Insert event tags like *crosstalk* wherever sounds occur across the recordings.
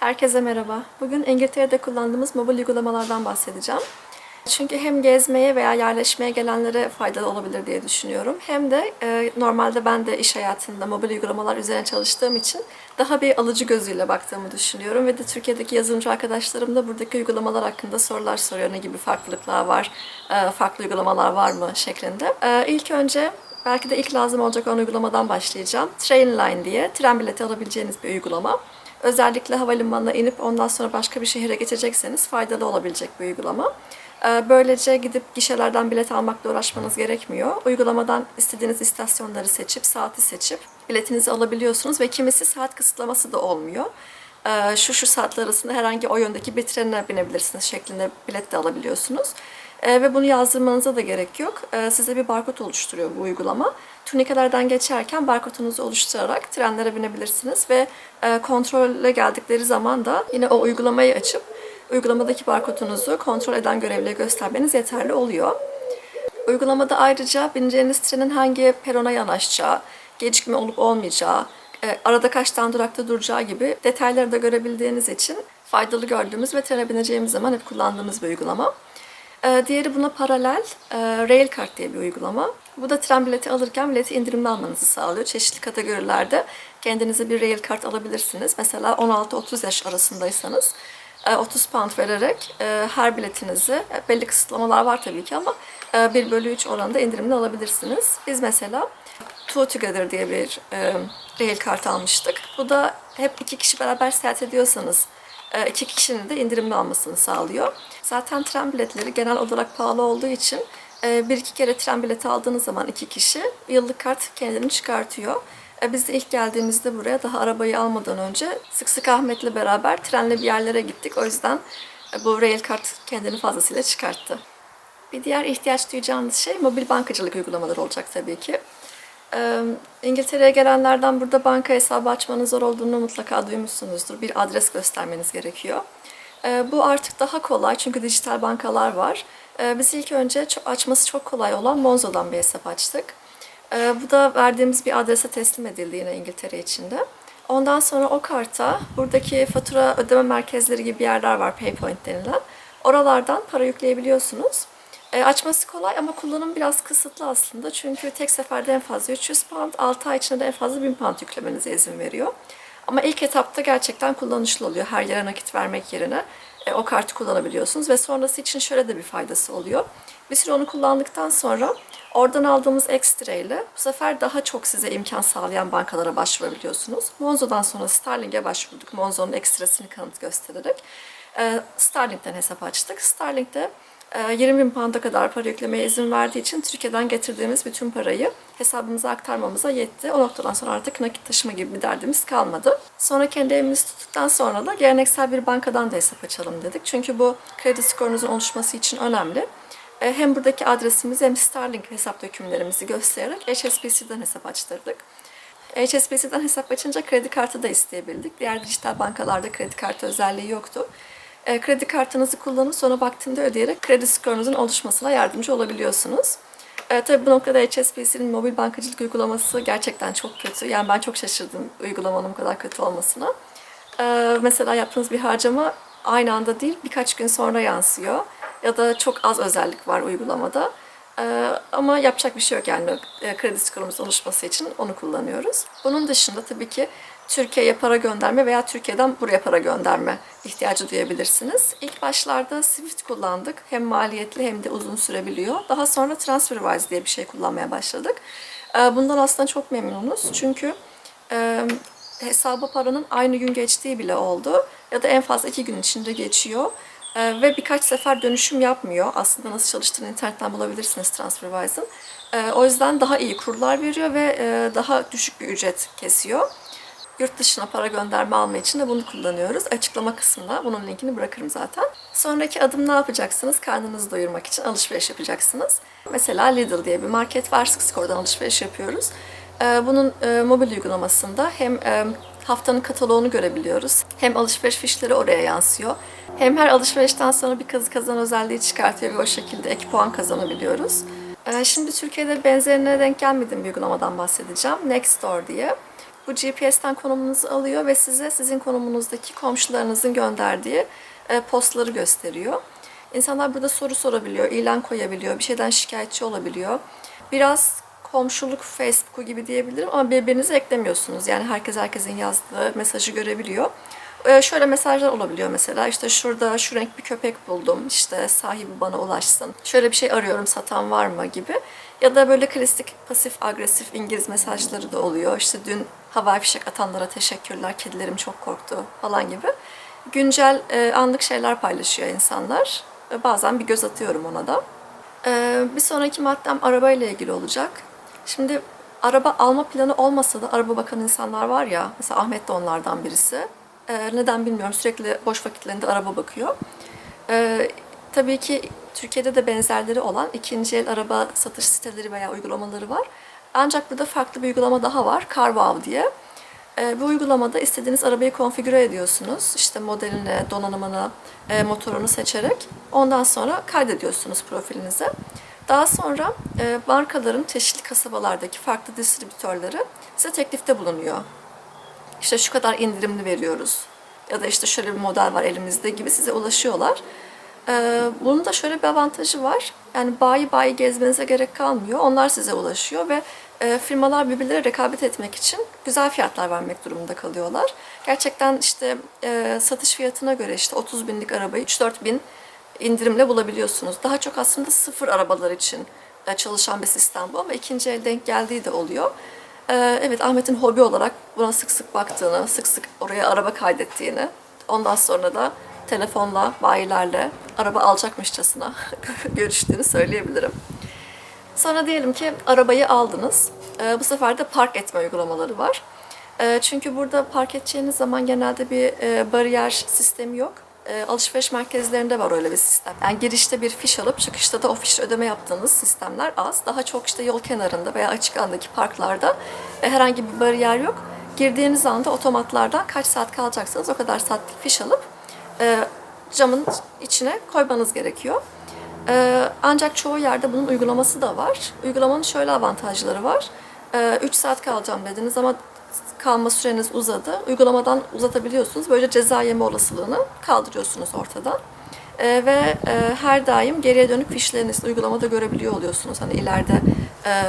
Herkese merhaba. Bugün İngiltere'de kullandığımız mobil uygulamalardan bahsedeceğim. Çünkü hem gezmeye veya yerleşmeye gelenlere faydalı olabilir diye düşünüyorum. Hem de e, normalde ben de iş hayatında mobil uygulamalar üzerine çalıştığım için daha bir alıcı gözüyle baktığımı düşünüyorum. Ve de Türkiye'deki yazılımcı arkadaşlarım da buradaki uygulamalar hakkında sorular soruyor. Ne gibi farklılıklar var, e, farklı uygulamalar var mı şeklinde. E, ilk önce belki de ilk lazım olacak olan uygulamadan başlayacağım. Trainline diye tren bileti alabileceğiniz bir uygulama. Özellikle havalimanına inip ondan sonra başka bir şehire geçecekseniz faydalı olabilecek bir uygulama. Ee, Böylece gidip gişelerden bilet almakla uğraşmanız gerekmiyor. Uygulamadan istediğiniz istasyonları seçip, saati seçip biletinizi alabiliyorsunuz ve kimisi saat kısıtlaması da olmuyor. Ee, Şu şu saatler arasında herhangi o yöndeki bir trene binebilirsiniz şeklinde bilet de alabiliyorsunuz. Ee, ve bunu yazdırmanıza da gerek yok. Ee, size bir barkod oluşturuyor bu uygulama. Turnikelerden geçerken barkodunuzu oluşturarak trenlere binebilirsiniz ve e, kontrole geldikleri zaman da yine o uygulamayı açıp uygulamadaki barkodunuzu kontrol eden görevliye göstermeniz yeterli oluyor. Uygulamada ayrıca bineceğiniz trenin hangi perona yanaşacağı, gecikme olup olmayacağı, e, arada kaç tane durakta duracağı gibi detayları da görebildiğiniz için faydalı gördüğümüz ve trene bineceğimiz zaman hep kullandığımız bir uygulama. E, Diğeri buna paralel e, Railcard diye bir uygulama. Bu da tren bileti alırken bileti indirimli almanızı sağlıyor. Çeşitli kategorilerde kendinize bir Railcard alabilirsiniz. Mesela 16-30 yaş arasındaysanız e, 30 pound vererek e, her biletinizi, e, belli kısıtlamalar var tabii ki ama e, 1 bölü 3 oranında indirimli alabilirsiniz. Biz mesela Two Together diye bir e, rail kart almıştık. Bu da hep iki kişi beraber seyahat ediyorsanız e, iki kişinin de indirimli almasını sağlıyor. Zaten tren biletleri genel olarak pahalı olduğu için e, bir iki kere tren bileti aldığınız zaman iki kişi yıllık kart kendini çıkartıyor. E, Biz de ilk geldiğimizde buraya daha arabayı almadan önce sık sık Ahmet'le beraber trenle bir yerlere gittik. O yüzden e, bu rail kart kendini fazlasıyla çıkarttı. Bir diğer ihtiyaç duyacağınız şey mobil bankacılık uygulamaları olacak tabii ki. Ee, İngiltere'ye gelenlerden burada banka hesabı açmanın zor olduğunu mutlaka duymuşsunuzdur. Bir adres göstermeniz gerekiyor. Ee, bu artık daha kolay çünkü dijital bankalar var. Ee, biz ilk önce açması çok kolay olan Monzo'dan bir hesap açtık. Bu da verdiğimiz bir adrese teslim edildi yine İngiltere içinde. Ondan sonra o karta buradaki fatura ödeme merkezleri gibi yerler var, PayPoint denilen. Oralardan para yükleyebiliyorsunuz. E, açması kolay ama kullanım biraz kısıtlı aslında. Çünkü tek seferde en fazla 300 pound, 6 ay içinde de en fazla 1000 pound yüklemenize izin veriyor. Ama ilk etapta gerçekten kullanışlı oluyor. Her yere nakit vermek yerine e, o kartı kullanabiliyorsunuz. Ve sonrası için şöyle de bir faydası oluyor. Bir süre onu kullandıktan sonra oradan aldığımız ekstra ile bu sefer daha çok size imkan sağlayan bankalara başvurabiliyorsunuz. Monzo'dan sonra Sterling'e başvurduk. Monzo'nun ekstrasını kanıt göstererek. E, Starling'den hesap açtık. Starling'de e, 20 bin pound'a kadar para yüklemeye izin verdiği için Türkiye'den getirdiğimiz bütün parayı hesabımıza aktarmamıza yetti. O noktadan sonra artık nakit taşıma gibi bir derdimiz kalmadı. Sonra kendi evimizi tuttuktan sonra da geleneksel bir bankadan da hesap açalım dedik. Çünkü bu kredi skorunuzun oluşması için önemli. E, Hem buradaki adresimizi hem Starlink hesap dökümlerimizi göstererek HSBC'den hesap açtırdık. HSBC'den hesap açınca kredi kartı da isteyebildik. Diğer dijital bankalarda kredi kartı özelliği yoktu. E, kredi kartınızı kullanıp sonra vaktinde ödeyerek kredi skorunuzun oluşmasına yardımcı olabiliyorsunuz. E, tabii bu noktada HSBC'nin mobil bankacılık uygulaması gerçekten çok kötü. Yani ben çok şaşırdım uygulamanın bu kadar kötü olmasına. E, mesela yaptığınız bir harcama aynı anda değil birkaç gün sonra yansıyor. Ya da çok az özellik var uygulamada. Ee, ama yapacak bir şey yok yani e, kredi skorumuz oluşması için onu kullanıyoruz. Bunun dışında tabii ki Türkiye'ye para gönderme veya Türkiye'den buraya para gönderme ihtiyacı duyabilirsiniz. İlk başlarda Swift kullandık. Hem maliyetli hem de uzun sürebiliyor. Daha sonra TransferWise diye bir şey kullanmaya başladık. Ee, bundan aslında çok memnunuz. Çünkü hesaba paranın aynı gün geçtiği bile oldu. Ya da en fazla iki gün içinde geçiyor. Ve birkaç sefer dönüşüm yapmıyor. Aslında nasıl çalıştığını internetten bulabilirsiniz TransferWise'ın. O yüzden daha iyi kurlar veriyor ve daha düşük bir ücret kesiyor. Yurt dışına para gönderme alma için de bunu kullanıyoruz. Açıklama kısmında bunun linkini bırakırım zaten. Sonraki adım ne yapacaksınız? Karnınızı doyurmak için alışveriş yapacaksınız. Mesela Lidl diye bir market var. Oradan alışveriş yapıyoruz. Ee, Bunun e, mobil uygulamasında hem e, haftanın kataloğunu görebiliyoruz. Hem alışveriş fişleri oraya yansıyor. Hem her alışverişten sonra bir kazı kazan özelliği çıkartıyor ve o şekilde ek puan kazanabiliyoruz. Ee, Şimdi Türkiye'de benzerine denk gelmediğim bir uygulamadan bahsedeceğim. Nextdoor diye. Bu GPS'ten konumunuzu alıyor ve size sizin konumunuzdaki komşularınızın gönderdiği e, postları gösteriyor. İnsanlar burada soru sorabiliyor, ilan koyabiliyor, bir şeyden şikayetçi olabiliyor. Biraz komşuluk Facebook'u gibi diyebilirim ama birbirinizi eklemiyorsunuz. Yani herkes herkesin yazdığı mesajı görebiliyor. Ee, şöyle mesajlar olabiliyor mesela işte şurada şu renk bir köpek buldum işte sahibi bana ulaşsın. Şöyle bir şey arıyorum satan var mı gibi. Ya da böyle klasik pasif agresif İngiliz mesajları da oluyor. İşte dün havai fişek atanlara teşekkürler kedilerim çok korktu falan gibi. Güncel e, anlık şeyler paylaşıyor insanlar. E, bazen bir göz atıyorum ona da. Ee, bir sonraki maddem arabayla ilgili olacak. Şimdi araba alma planı olmasa da araba bakan insanlar var ya, mesela Ahmet de onlardan birisi. Ee, neden bilmiyorum, sürekli boş vakitlerinde araba bakıyor. Ee, tabii ki Türkiye'de de benzerleri olan ikinci el araba satış siteleri veya uygulamaları var. Ancak burada farklı bir uygulama daha var, CarWow diye. Ee, bu uygulamada istediğiniz arabayı konfigüre ediyorsunuz. İşte modelini, donanımını, e, motorunu seçerek ondan sonra kaydediyorsunuz profilinize. Daha sonra e, markaların çeşitli kasabalardaki farklı distribütörleri size teklifte bulunuyor. İşte şu kadar indirimli veriyoruz ya da işte şöyle bir model var elimizde gibi size ulaşıyorlar. Ee, bunun da şöyle bir avantajı var. Yani bayi bayi gezmenize gerek kalmıyor. Onlar size ulaşıyor ve e, firmalar birbirleriyle rekabet etmek için güzel fiyatlar vermek durumunda kalıyorlar. Gerçekten işte e, satış fiyatına göre işte 30 binlik arabayı 3-4 bin indirimle bulabiliyorsunuz. Daha çok aslında sıfır arabalar için e, çalışan bir sistem bu ama ikinci el denk geldiği de oluyor. Evet Ahmet'in hobi olarak buna sık sık baktığını, sık sık oraya araba kaydettiğini, ondan sonra da telefonla, bayilerle araba alacakmışçasına *laughs* görüştüğünü söyleyebilirim. Sonra diyelim ki arabayı aldınız. Ee, bu sefer de park etme uygulamaları var. Ee, çünkü burada park edeceğiniz zaman genelde bir e, bariyer sistemi yok. E, alışveriş merkezlerinde var öyle bir sistem. Yani girişte bir fiş alıp çıkışta da o fişle ödeme yaptığınız sistemler az. Daha çok işte yol kenarında veya açık alandaki parklarda e, herhangi bir bariyer yok. Girdiğiniz anda otomatlardan kaç saat kalacaksanız o kadar saatlik fiş alıp e, camın içine koymanız gerekiyor. Ee, ancak çoğu yerde bunun uygulaması da var. Uygulamanın şöyle avantajları var. 3 saat kalacağım dediniz ama kalma süreniz uzadı. Uygulamadan uzatabiliyorsunuz. Böylece ceza yeme olasılığını kaldırıyorsunuz ortadan. Ee, ve e, her daim geriye dönük fişlerinizi uygulamada görebiliyor oluyorsunuz. Hani ileride e,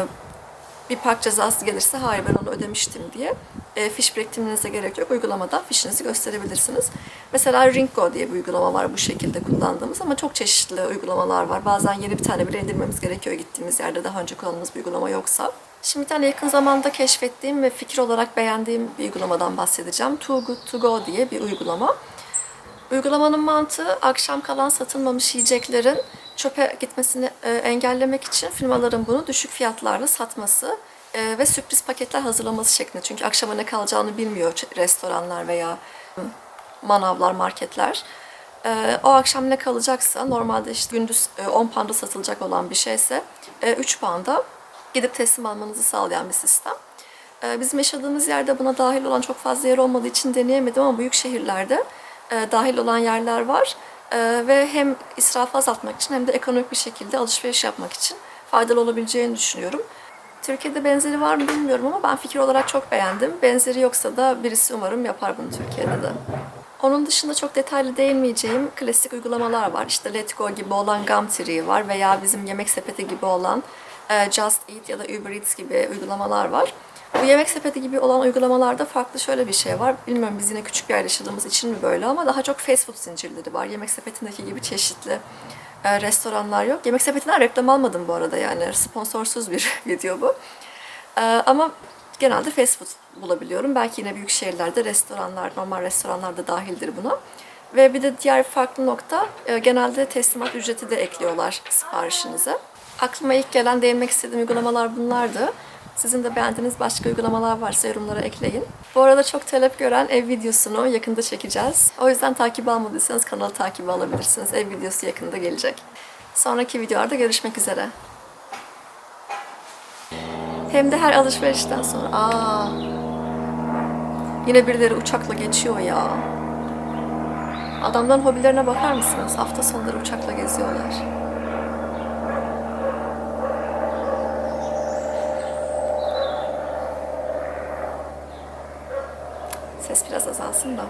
bir park cezası gelirse hayır ben onu ödemiştim diye e, fiş biriktirmenize gerek yok. Uygulamadan fişinizi gösterebilirsiniz. Mesela Ringo diye bir uygulama var bu şekilde kullandığımız ama çok çeşitli uygulamalar var. Bazen yeni bir tane bile indirmemiz gerekiyor gittiğimiz yerde daha önce kullandığımız bir uygulama yoksa. Şimdi bir tane yakın zamanda keşfettiğim ve fikir olarak beğendiğim bir uygulamadan bahsedeceğim. Too Good To Go diye bir uygulama. Uygulamanın mantığı akşam kalan satılmamış yiyeceklerin çöpe gitmesini e, engellemek için firmaların bunu düşük fiyatlarla satması e, ve sürpriz paketler hazırlaması şeklinde. Çünkü akşama ne kalacağını bilmiyor restoranlar veya manavlar, marketler. E, o akşam ne kalacaksa normalde işte gündüz e, 10 pound'a satılacak olan bir şeyse e, 3 pound'a gidip teslim almanızı sağlayan bir sistem. E, Bizim yaşadığımız yerde buna dahil olan çok fazla yer olmadığı için deneyemedim ama büyük şehirlerde e, dahil olan yerler var. E, ve hem israfı azaltmak için hem de ekonomik bir şekilde alışveriş yapmak için faydalı olabileceğini düşünüyorum. Türkiye'de benzeri var mı bilmiyorum ama ben fikir olarak çok beğendim. Benzeri yoksa da birisi umarım yapar bunu Türkiye'de de. Onun dışında çok detaylı değinmeyeceğim klasik uygulamalar var. İşte Let's Go gibi olan Gumtree var veya bizim yemek sepeti gibi olan e, Just Eat ya da Uber Eats gibi uygulamalar var. Bu yemek sepeti gibi olan uygulamalarda farklı şöyle bir şey var. Bilmiyorum biz yine küçük bir yer yaşadığımız için mi böyle ama daha çok fast food zincirleri var. Yemek sepetindeki gibi çeşitli e, restoranlar yok. Yemek sepetinden reklam almadım bu arada yani sponsorsuz bir *laughs* video bu. E, ama genelde fast food bulabiliyorum. Belki yine büyük şehirlerde restoranlar, normal restoranlar da dahildir buna. Ve bir de diğer farklı nokta e, genelde teslimat ücreti de ekliyorlar siparişinize. Aklıma ilk gelen değinmek istediğim uygulamalar bunlardı. Sizin de beğendiğiniz başka uygulamalar varsa yorumlara ekleyin. Bu arada çok talep gören ev videosunu yakında çekeceğiz. O yüzden takip almadıysanız kanalı takip alabilirsiniz. Ev videosu yakında gelecek. Sonraki videolarda görüşmek üzere. Hem de her alışverişten sonra. Aa, yine birileri uçakla geçiyor ya. Adamların hobilerine bakar mısınız? Hafta sonları uçakla geziyorlar. Stres biraz azalsın da.